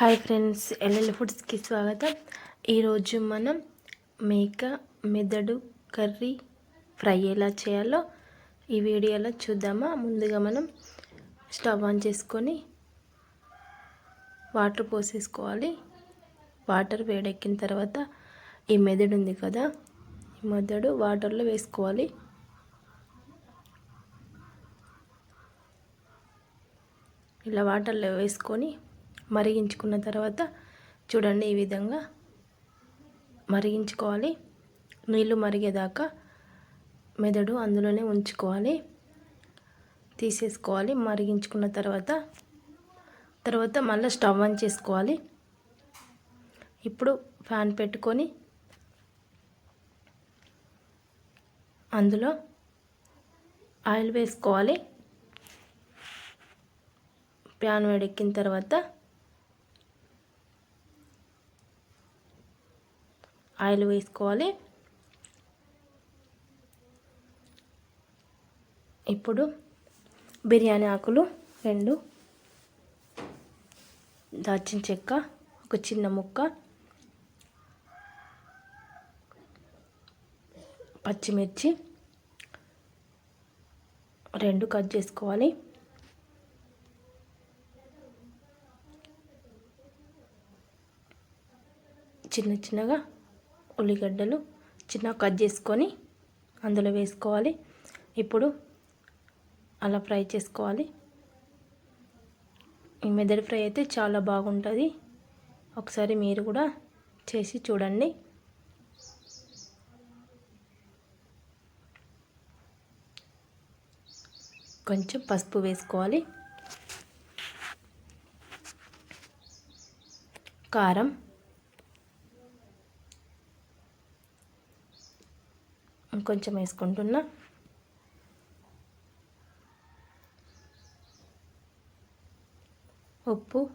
Hi friends LL ఫుడ్స్కి స్వాగతం. ఈరోజు మనం మేక మెదడు కర్రీ ఫ్రై ఎలా చేయాలో ఈ వీడియోలో చూద్దామా? ముందుగా మనం స్టవ్ ఆన్ చేసుకొని వాటర్ పోసేసుకోవాలి. వాటర్ వేడెక్కిన తర్వాత ఈ మెదడు ఉంది కదా ఈ మెదడు వాటర్లో వేసుకోవాలి. ఇలా వాటర్లో వేసుకొని మరిగించుకున్న తర్వాత చూడండి ఈ విధంగా మరిగించుకోవాలి. నీళ్ళు మరిగేదాకా మెదడు అందులోనే ఉంచుకోవాలి. తీసేసుకోవాలి. మరిగించుకున్న తర్వాత తర్వాత మళ్ళీ స్టవ్ ఆన్ చేసుకోవాలి. ఇప్పుడు ఫ్యాన్ పెట్టుకొని అందులో ఆయిల్ వేసుకోవాలి. ప్యాన్ వేడెక్కిన తర్వాత ఆయిల్ వేసుకోవాలి ఇప్పుడు బిర్యానీ ఆకులు రెండు దాచిన చెక్క ఒక చిన్న ముక్క పచ్చిమిర్చి రెండు కట్ చేసుకోవాలి. చిన్న చిన్నగా ఉల్లిగడ్డలు చిన్న కట్ చేసుకొని అందులో వేసుకోవాలి. ఇప్పుడు అలా ఫ్రై చేసుకోవాలి. ఈ మెదడు ఫ్రై అయితే చాలా బాగుంటుంది. ఒకసారి మీరు కూడా చేసి చూడండి. కొంచెం పసుపు వేసుకోవాలి. కారం ఇంకొంచెం వేసుకుంటున్నా. ఉప్పు.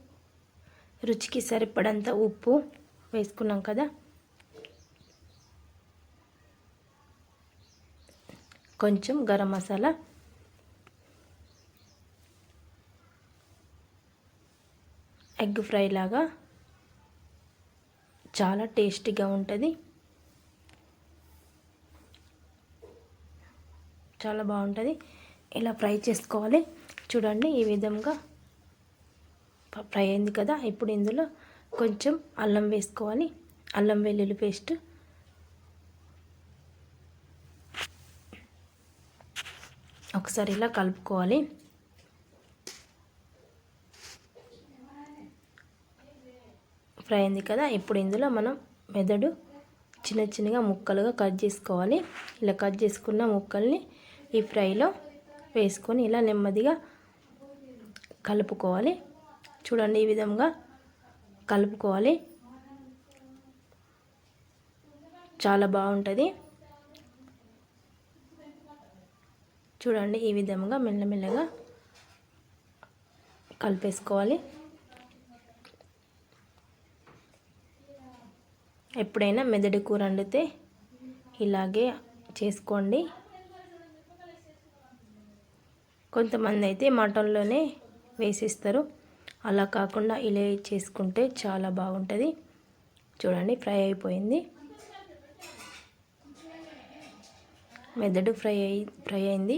రుచికి సరిపడంత ఉప్పు వేసుకున్నాం కదా. కొంచెం గరం మసాలా. ఎగ్ ఫ్రై లాగా. చాలా టేస్టీగా ఉంటుంది. చాలా బాగుంటుంది. ఇలా ఫ్రై చేసుకోవాలి. చూడండి ఈ విధంగా ఫ్రై అయింది కదా. ఇప్పుడు ఇందులో కొంచెం అల్లం వేసుకోవాలి. అల్లం వెల్లుల్లి పేస్ట్. ఒకసారి ఇలా కలుపుకోవాలి. ఫ్రై అయింది కదా. ఇప్పుడు ఇందులో మనం మెదడు చిన్న చిన్నగా ముక్కలుగా కట్ చేసుకోవాలి. ఇలా కట్ చేసుకున్న ముక్కల్ని ఈ ఫ్రైలో వేసుకొని ఇలా నెమ్మదిగా కలుపుకోవాలి. చూడండి ఈ విధంగా కలుపుకోవాలి. చాలా బాగుంటుంది. చూడండి ఈ విధంగా మెల్లమెల్లగా కలిపేసుకోవాలి. ఎప్పుడైనా మెదడు కూర వండితే ఇలాగే చేసుకోండి. కొంతమంది అయితే మటన్లోనే వేసిస్తారు. అలా కాకుండా ఇలా చేసుకుంటే చాలా బాగుంటుంది. చూడండి ఫ్రై అయిపోయింది. మెదడు ఫ్రై అయి ఫ్రై అయింది.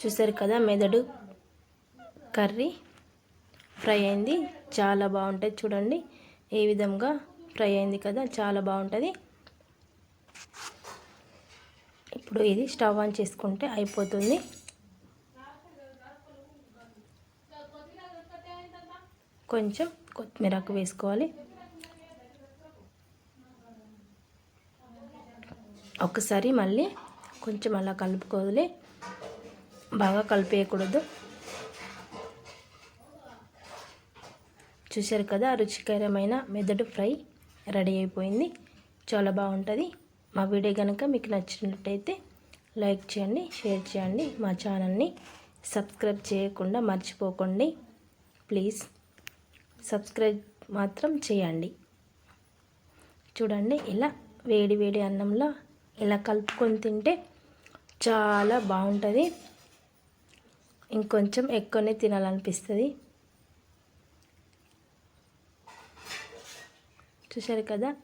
చూసారు కదా మెదడు కర్రీ ఫ్రై అయింది. చాలా బాగుంటుంది. చూడండి ఏ విధంగా ఫ్రై అయింది కదా చాలా బాగుంటుంది. ఇప్పుడు ఇది స్టవ్ ఆన్ చేసుకుంటే అయిపోతుంది. కొంచెం కొత్తిమీరకు వేసుకోవాలి. ఒకసారి మళ్ళీ కొంచెం అలా కలుపుకోవాలి. బాగా కలిపేయకూడదు. చూశారు కదా రుచికరమైన మెదడు ఫ్రై. రెడీ అయిపోయింది. చాలా బాగుంటుంది. మా వీడియో కనుక మీకు నచ్చినట్టయితే లైక్ చేయండి షేర్ చేయండి. మా ఛానల్ని సబ్స్క్రైబ్ చేయకుండా మర్చిపోకండి. ప్లీజ్ సబ్స్క్రైబ్ మాత్రం చేయండి. చూడండి ఇలా వేడి వేడి అన్నంలో ఇలా కలుపుకొని తింటే చాలా బాగుంటుంది. ఇంకొంచెం ఎక్కువనే తినాలనిపిస్తుంది. చూశారు కదా?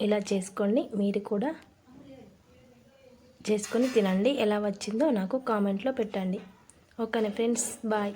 ఇలా చేసుకోండి మీరు కూడా చేసుకొని తినండి. ఎలా వచ్చిందో నాకు కామెంట్లో పెట్టండి. ఓకేనా ఫ్రెండ్స్? బాయ్.